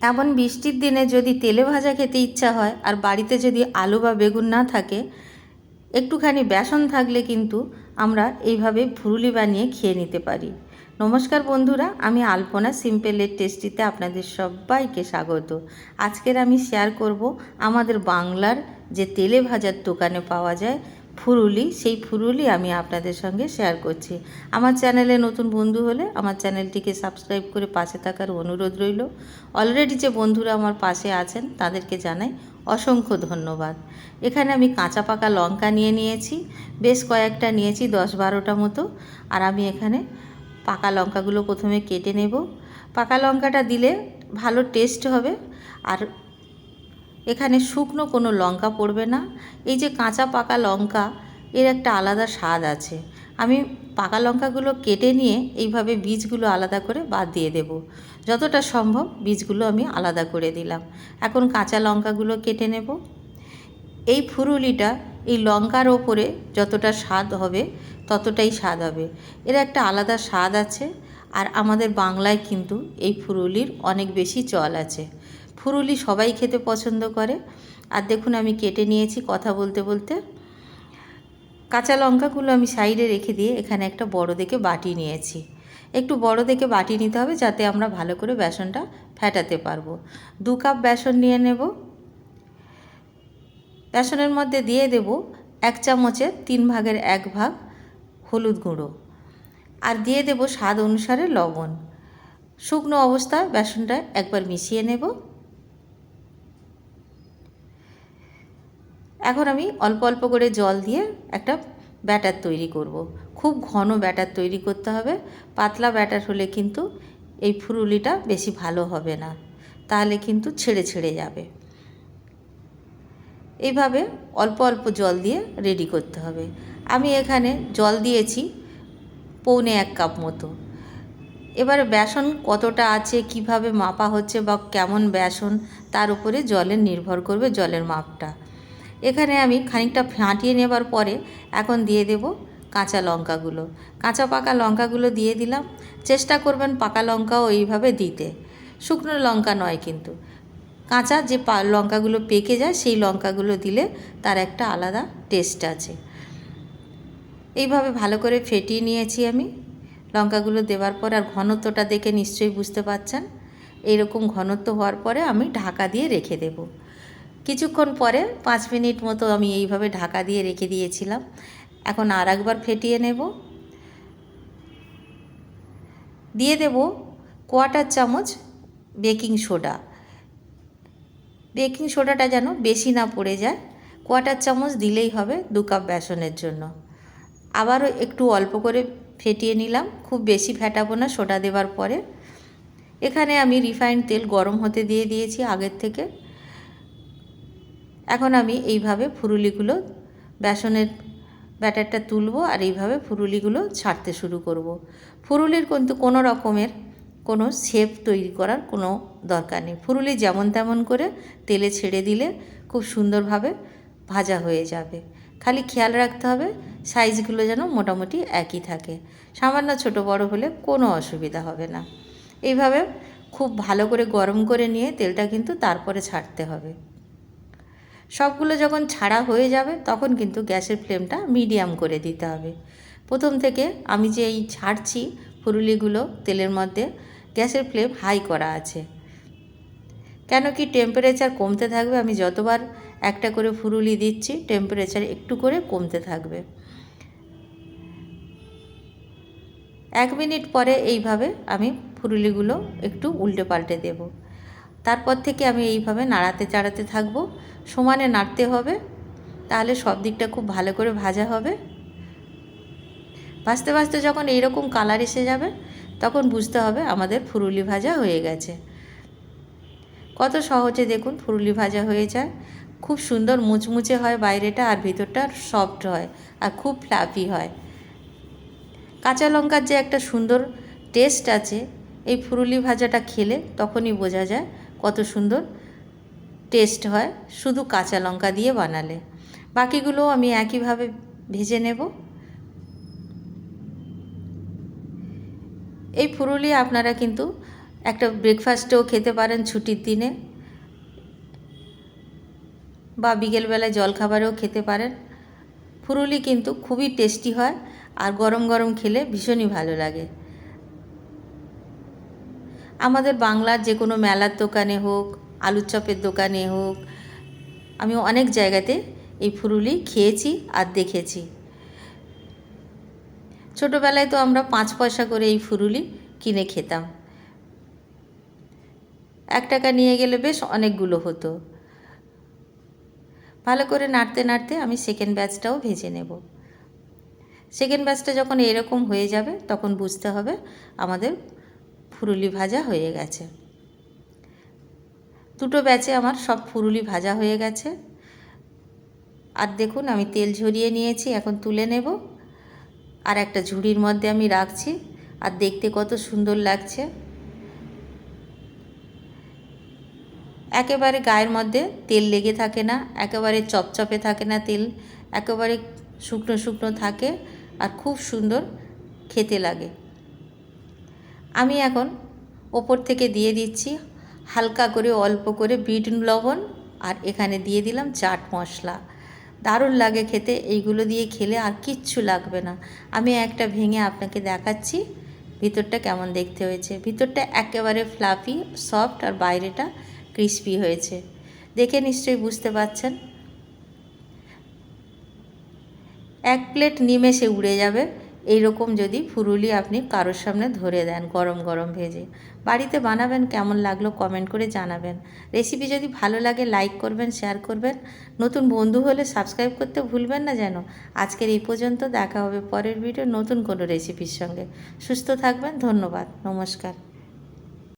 এমন বৃষ্টির দিনে যদি তেলে ভাজা খেতে ইচ্ছা হয় আর বাড়িতে যদি আলু বা বেগুন না থাকে, একটুখানি বেসন থাকলে কিন্তু আমরা এইভাবে ফুরুলি বানিয়ে খেয়ে নিতে পারি। নমস্কার বন্ধুরা, আমি আলপনা সিম্পলের টেস্টিতে আপনাদের সবাইকে স্বাগত। আজকের আমি শেয়ার করব আমাদের বাংলার যে তেলে ভাজার দোকানে পাওয়া যায় ফুরুলি, সেই ফুরুলি আমি আপনাদের সঙ্গে শেয়ার করছি। আমার চ্যানেলে নতুন বন্ধু হলে আমার চ্যানেলটিকে সাবস্ক্রাইব করে পাশে থাকার অনুরোধ রইল। অলরেডি যে বন্ধুরা আমার পাশে আছেন, তাদেরকে জানাই অসংখ্য ধন্যবাদ। এখানে আমি কাঁচা পাকা লঙ্কা নিয়ে নিয়েছি, বেশ কয়েকটা নিয়েছি, দশ বারোটা মতো। আর আমি এখানে পাকা লঙ্কাগুলো প্রথমে কেটে নেব। পাকা লঙ্কাটা দিলে ভালো টেস্ট হবে। আর এখানে শুকনো কোনো লঙ্কা পড়বে না। এই যে কাঁচা পাকা লঙ্কা, এর একটা আলাদা স্বাদ আছে। আমি পাকা লঙ্কাগুলো কেটে নিয়ে এইভাবে বীজগুলো আলাদা করে বাদ দিয়ে দেব। যতটা সম্ভব বীজগুলো আমি আলাদা করে দিলাম। এখন কাঁচা লঙ্কাগুলো কেটে নেব। এই ফুরুলিটা এই লঙ্কার ওপরে যতটা স্বাদ হবে, ততটাই স্বাদ হবে। এর একটা আলাদা স্বাদ আছে। আর আমাদের বাংলায় কিন্তু এই ফুরুলির অনেক বেশি চল আছে। ফুরুলি সবাই খেতে পছন্দ করে। আর দেখুন, আমি কেটে নিয়েছি কথা বলতে বলতে। কাঁচা লঙ্কাগুলো আমি সাইডে রেখে দিয়ে এখানে একটা বড় দেখে বাটি নিয়েছি। একটু বড় দেখে বাটি নিতে হবে যাতে আমরা ভালো করে বেসনটা ফেটাতে পারব। দু কাপ বেসন নিয়ে নেব। বেসনের মধ্যে দিয়ে দেব এক চামচের তিন ভাগের এক ভাগ হলুদ গুঁড়ো। আর দিয়ে দেব স্বাদ অনুসারে লবণ। শুকনো অবস্থায় বেসনটা একবার মিশিয়ে নেব। এখন আমি অল্প অল্প করে জল দিয়ে একটা ব্যাটার তৈরি করব। খুব ঘন ব্যাটার তৈরি করতে হবে। পাতলা ব্যাটার হলে কিন্তু এই ফুরুলিটা বেশি ভালো হবে না। তাহলে কিন্তু ছেড়ে ছেড়ে যাবে। এইভাবে অল্প অল্প জল দিয়ে রেডি করতে হবে। আমি এখানে জল দিয়েছি পৌনে এক কাপ মতো। এবারে বেসন কতটা আছে, কীভাবে মাপা হচ্ছে বা কেমন বেসন, তার উপরে জলের নির্ভর করবে জলের মাপটা। এখানে আমি খানিকটা ফাটিয়ে নেবার পরে এখন দিয়ে দেব কাঁচা লঙ্কাগুলো। কাঁচা পাকা লঙ্কাগুলো দিয়ে দিলাম। চেষ্টা করবেন পাকা লঙ্কাও এইভাবে দিতে। শুকনো লঙ্কা নয় কিন্তু। কাঁচা যে পা, লঙ্কাগুলো পেকে যায় সেই লঙ্কাগুলো দিলে তার একটা আলাদা টেস্ট আছে। এইভাবে ভালো করে ফেটিয়ে নিয়েছি আমি। লঙ্কাগুলো দেওয়ার পর আর ঘনত্বটা দেখে নিশ্চয়ই বুঝতে পারছেন। এইরকম ঘনত্ব হওয়ার পরে আমি ঢাকা দিয়ে রেখে দেব। কিছুক্ষণ পরে পাঁচ মিনিট মতো আমি এইভাবে ঢাকা দিয়ে রেখে দিয়েছিলাম। এখন আর একবার ফেটিয়ে নেব। দিয়ে দেব কোয়াটার চামচ বেকিং সোডা। বেকিং সোডাটা যেন বেশি না পড়ে যায়। কোয়াটার চামচ দিলেই হবে দু কাপ বেসনের জন্য। আবারও একটু অল্প করে ফেটিয়ে নিলাম। খুব বেশি ফেটাবো না সোডা দেওয়ার পরে। এখানে আমি রিফাইন্ড তেল গরম হতে দিয়ে দিয়েছি আগের থেকে। এখন আমি এইভাবে ফুরুলিগুলো বেসনের ব্যাটারটা তুলবো আর এইভাবে ফুরুলিগুলো ছাড়তে শুরু করব। ফুরুলির কিন্তু কোনো রকমের কোনো শেপ তৈরি করার কোনো দরকার নেই। ফুরুলি যেমন তেমন করে তেলে ছেড়ে দিলে খুব সুন্দরভাবে ভাজা হয়ে যাবে। খালি খেয়াল রাখতে হবে সাইজগুলো যেন মোটামুটি একই থাকে। সামান্য ছোট বড় হলে কোনো অসুবিধা হবে না। এইভাবে খুব ভালো করে গরম করে নিয়ে তেলটা কিন্তু তারপরে ছাড়তে হবে। সবগুলো যখন ছাড়া হয়ে যাবে, তখন কিন্তু গ্যাসের ফ্লেমটা মিডিয়াম করে দিতে হবে। প্রথম থেকে আমি যে এই ছাড়ছি ফুরুলিগুলো তেলের মধ্যে, গ্যাসের ফ্লেম হাই করা আছে। কেন কি টেম্পারেচার কমতে থাকবে, আমি যতবার একটা করে ফুরুলি দিচ্ছি টেম্পারেচার একটু করে কমতে থাকবে। এক মিনিট পরে এইভাবে আমি ফুরুলিগুলো একটু উল্টে পাল্টে দেব। তারপর থেকে আমি এইভাবে নাড়াতে চাড়াতে থাকব। সমানে নাড়তে হবে, তাহলে সব দিকটা খুব ভালো করে ভাজা হবে। ভাজতে ভাজতে যখন এইরকম কালার এসে যাবে, তখন বুঝতে হবে আমাদের ফুরুলি ভাজা হয়ে গেছে। কত সহজে দেখুন ফুরুলি ভাজা হয়ে যায়। খুব সুন্দর মুচমুচে হয় বাইরেটা আর ভিতরটা সফট হয় আর খুব ফ্লাফি হয়। কাঁচা লঙ্কার যে একটা সুন্দর টেস্ট আছে, এই ফুরুলি ভাজাটা খেলে তখনই বোঝা যায় কত সুন্দর টেস্ট হয়, শুধু কাঁচা লঙ্কা দিয়ে বানালে। বাকিগুলো আমি একইভাবে ভেজে নেব। এই ফুরুলি আপনারা কিন্তু একটা ব্রেকফাস্টেও খেতে পারেন ছুটির দিনে বা বিকেলবেলায় জলখাবারেও খেতে পারেন। ফুরুলি কিন্তু খুবই টেস্টি হয় আর গরম গরম খেলে ভীষণই ভালো লাগে। আমাদের বাংলার যে কোনো মেলার দোকানে হোক, আলুর চপের দোকানে হোক, আমি অনেক জায়গাতে এই ফুরুলি খেয়েছি আর দেখেছি। ছোটোবেলায় তো আমরা পাঁচ পয়সা করে এই ফুরুলি কিনে খেতাম। এক টাকা নিয়ে গেলে বেশ অনেকগুলো হতো। ভালো করে নাড়তে নাড়তে আমি সেকেন্ড ব্যাচটাও ভেজে নেব। সেকেন্ড ব্যাচটা যখন এরকম হয়ে যাবে, তখন বুঝতে হবে আমাদের ফুরুলি ভাজা হয়ে গেছে। দুটো ব্যাচে আমার সব ফুরুলি ভাজা হয়ে গেছে। আর দেখুন, আমি তেল ঝরিয়ে নিয়েছি, এখন তুলে নেব। আর একটা ঝুড়ির মধ্যে আমি রাখছি। আর দেখতে কত সুন্দর লাগছে। একেবারে গায়ের মধ্যে তেল লেগে থাকে না, একেবারে চপচপে থাকে না তেল, একেবারে শুকনো শুকনো থাকে আর খুব সুন্দর খেতে লাগে। আমি এখন ওপর থেকে দিয়ে দিচ্ছি হালকা করে অল্প করে বিট লবণ আর এখানে দিয়ে দিলাম চাট মশলা। দারুণ লাগে খেতে, এইগুলো দিয়ে খেলে আর কিচ্ছু লাগবে না। আমি একটা ভেঙে আপনাকে দেখাচ্ছি, ভিতরটা কেমন দেখতে হয়েছে। ভিতরটা একেবারে ফ্লাফি সফট আর বাইরেটা ক্রিস্পি হয়েছে। দেখে নিশ্চয়ই বুঝতে পারছেন এক প্লেট নিমেষে উড়ে যাবে। এই রকম যদি ফুরুলি আপনি কারোর সামনে ধরে দেন গরম গরম ভেজে। বাড়িতে বানাবেন, কেমন লাগল কমেন্ট করে জানাবেন। রেসিপি যদি ভালো লাগে লাইক করবেন শেয়ার করবেন। নতুন বন্ধু হলে সাবস্ক্রাইব করতে ভুলবেন না যেন। আজকের এই পর্যন্ত, দেখা হবে পরের ভিডিও নতুন কোনো রেসিপির সঙ্গে। সুস্থ থাকবেন, ধন্যবাদ, নমস্কার।